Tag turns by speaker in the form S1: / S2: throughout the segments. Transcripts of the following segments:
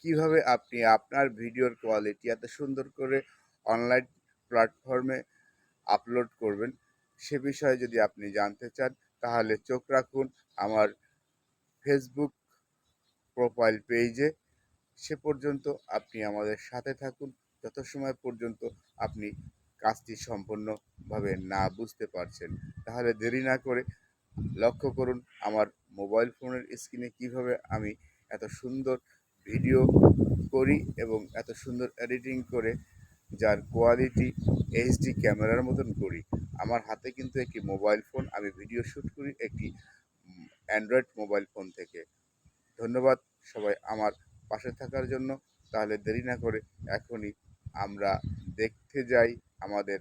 S1: কীভাবে আপনি আপনার ভিডিওর কোয়ালিটি এত সুন্দর করে অনলাইন প্ল্যাটফর্মে আপলোড করবেন, সে বিষয়ে যদি আপনি জানতে চান, তাহলে চোখ রাখুন আমার ফেসবুক প্রোফাইল পেজে সে পর্যন্ত আপনি আমাদের সাথে থাকুন, যত সময় পর্যন্ত আপনি কাজটি সম্পূর্ণভাবে না বুঝতে পারছেন, তাহলে দেরি না করে লক্ষ্য করুন আমার মোবাইল ফোনের স্ক্রিনে কীভাবে আমি এত সুন্দর ভিডিও করি এবং এত সুন্দর এডিটিং করে যার কোয়ালিটি এইচডি ক্যামেরার মতন করি। আমার হাতে কিন্তু একটি মোবাইল ফোন আমি ভিডিও শ্যুট করি একটি অ্যান্ড্রয়েড মোবাইল ফোন থেকে। ধন্যবাদ সবাই আমার পাশে থাকার জন্য। তাহলে দেরি না করে এখনই আমরা দেখতে যাই আমাদের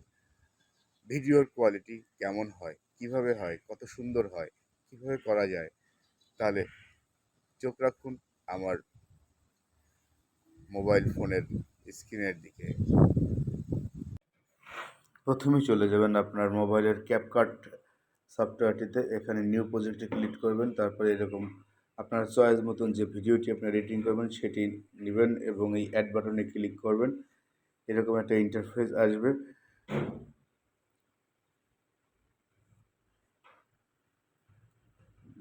S1: ভিডিওর কোয়ালিটি কেমন হয়, কীভাবে হয়, কত সুন্দর হয়, কীভাবে করা যায়। তাহলে চোখ রাখুন, আমার মোবাইল ফোনের স্ক্রিনের দিকে। প্রথমে চলে যাবেন আপনার মোবাইলের ক্যাপকাট সফটওয়্যারটিতে। এখানে নিউ প্রজেক্টে ক্লিক করবেন, তারপরে এরকম আপনার চয়েস মতন যে ভিডিওটি আপনি এডিটিং করবেন, সেটি নেবেন এবং এই অ্যাড বাটনে ক্লিক করবেন। এরকম একটা ইন্টারফেস আসবে।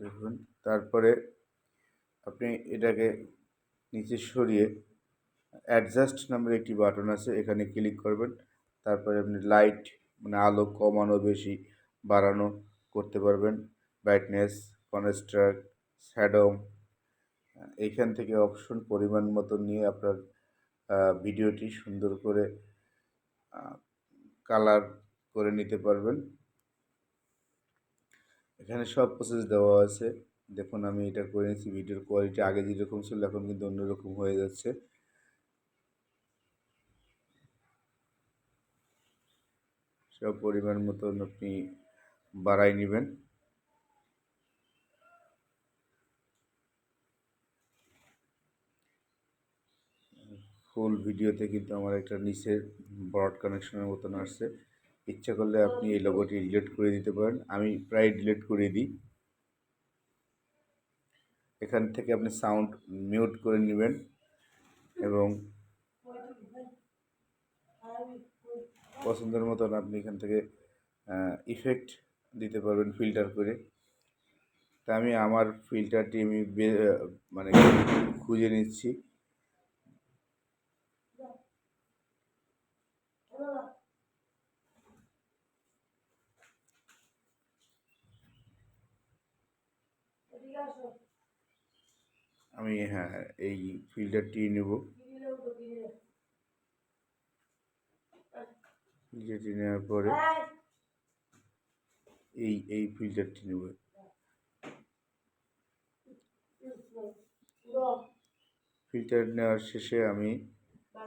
S1: দেখুন, তারপরে আপনি এটাকে নিচে সরিয়ে অ্যাডজাস্ট নামের একটি বাটন আছে, এখানে ক্লিক করবেন। তারপরে আপনি লাইট মানে আলো কমানো, বেশি বাড়ানো করতে পারবেন। ব্রাইটনেস কনস্ট্রাক্ট স্যাডম এইখান থেকে অপশন পরিমাণ মতো নিয়ে আপনার ভিডিওটি সুন্দর করে কালার করে নিতে পারবেন। এখানে সব প্রসেস দেওয়া আছে। দেখুন আমি এটা করে নিয়েছি ভিডিওর কোয়ালিটি আগে যেরকম ছিল, এখন কিন্তু অন্যরকম হয়ে যাচ্ছে। সব পরিমাণ মতন আপনি বাড়াই নেবেন। ফুল ভিডিওতে কিন্তু আমার একটা নিচের ব্রড কানেকশনের মতন আসছে। ইচ্ছা করলে আপনি এই লোগোটি ডিলিট করে দিতে পারেন। আমি প্রায় ডিলিট করে দিই। এখান থেকে আপনি সাউন্ড মিউট করে নেবেন এবং পছন্দের মতন আপনি এখান থেকে ইফেক্ট দিতে পারবেন ফিল্টার করে। তা আমি আমার ফিল্টারটি আমি মানে খুঁজে নিচ্ছি। আমি হ্যাঁ এই ফিল্টারটি নেব। ফিল্টারটি নেওয়ার পরে এই এই ফিল্টারটি নেব। ফিল্টার নেওয়ার শেষে আমি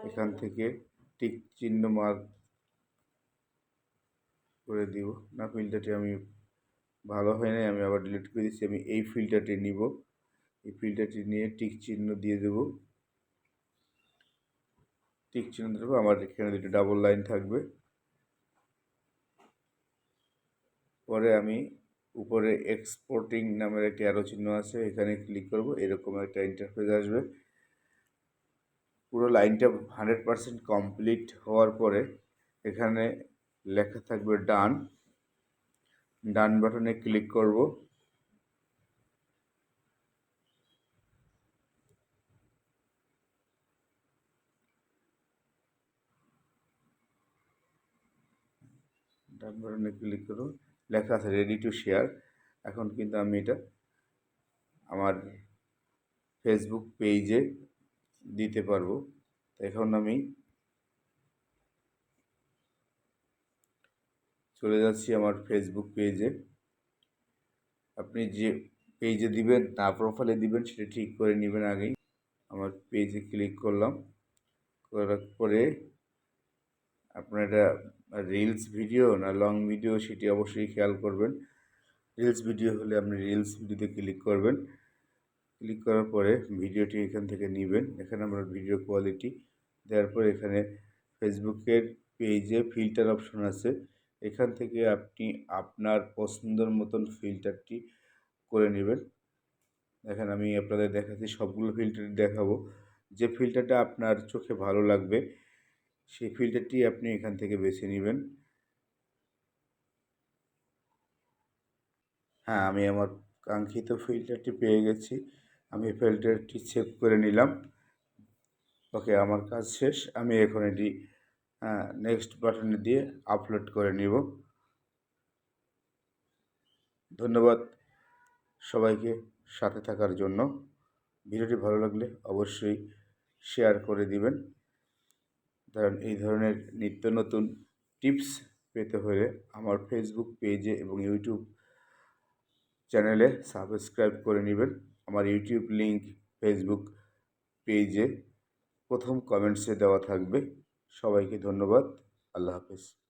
S1: এখান থেকে টিক চিহ্ন মার্ক করে দিব। না, ফিল্টারটি আমি ভালো হয় নাই, আমি আবার ডিলিট করে দিচ্ছি। আমি এই ফিল্টারটি নিব। এই ফিল্টারটি নিয়ে টিক চিহ্ন দিয়ে দেব। টিক চিহ্ন দেবো। আমার এখানে দুটো ডাবল লাইন থাকবে। পরে আমি উপরে এক্সপোর্টিং নামের একটি অ্যারো চিহ্ন আছে, এখানে ক্লিক করব, এরকম একটা ইন্টারফেস আসবে। পুরো লাইনটা হান্ড্রেড পারসেন্ট কমপ্লিট হওয়ার পরে এখানে লেখা থাকবে ডান ডান বাটনে ক্লিক করব। ডান বাটনে ক্লিক করব। লেখা আছে রেডি টু শেয়ার এখন কিন্তু আমি এটা আমার ফেসবুক পেজে দিতে পারব। এখন আমি চলে যাচ্ছি আমার ফেসবুক পেজে আপনি যে পেজে দিবেন, না প্রোফাইলে দিবেন, সেটা ঠিক করে নেবেন আগেই। আমার পেজে ক্লিক করলাম। করার পরে আপনার এটা রিলস ভিডিও না লং ভিডিও সেটি অবশ্যই খেয়াল করবেন। রিলস ভিডিও হলে আপনি রিলস ভিডিওতে ক্লিক করবেন। ক্লিক করার পরে ভিডিওটি এখান থেকে নেবেন। এখানে আমরা ভিডিও কোয়ালিটি দেওয়ার পরে এখানে ফেসবুকের পেজে ফিল্টার অপশন আছে। এখান থেকে আপনি আপনার পছন্দের মতন ফিল্টারটি করে নেবেন। দেখেন আমি আপনাদের দেখাচ্ছি, সবগুলো ফিল্টার দেখাবো। যে ফিল্টারটা আপনার চোখে ভালো লাগবে সেই ফিল্টারটি আপনি এখান থেকে বেছে নেবেন। হ্যাঁ আমি আমার কাঙ্ক্ষিত ফিল্টারটি পেয়ে গেছি। আমি ফিল্টারটি সেভ করে নিলাম। ওকে, আমার কাজ শেষ। আমি এখন এটি নেক্সট বাটনে দিয়ে আপলোড করে নিব। ধন্যবাদ সবাইকে সাথে থাকার জন্য। ভিডিওটি ভালো লাগলে অবশ্যই শেয়ার করে দিবেন। কারণ এই ধরনের নিত্য নতুন টিপস পেতে হলে আমার ফেসবুক পেজে এবং ইউটিউব চ্যানেলে সাবস্ক্রাইব করে নেবেন। আমার ইউটিউব লিঙ্ক ফেসবুক পেজে প্রথম কমেন্টসে দেওয়া থাকবে। সবাইকে ধন্যবাদ। আল্লাহ হাফেজ।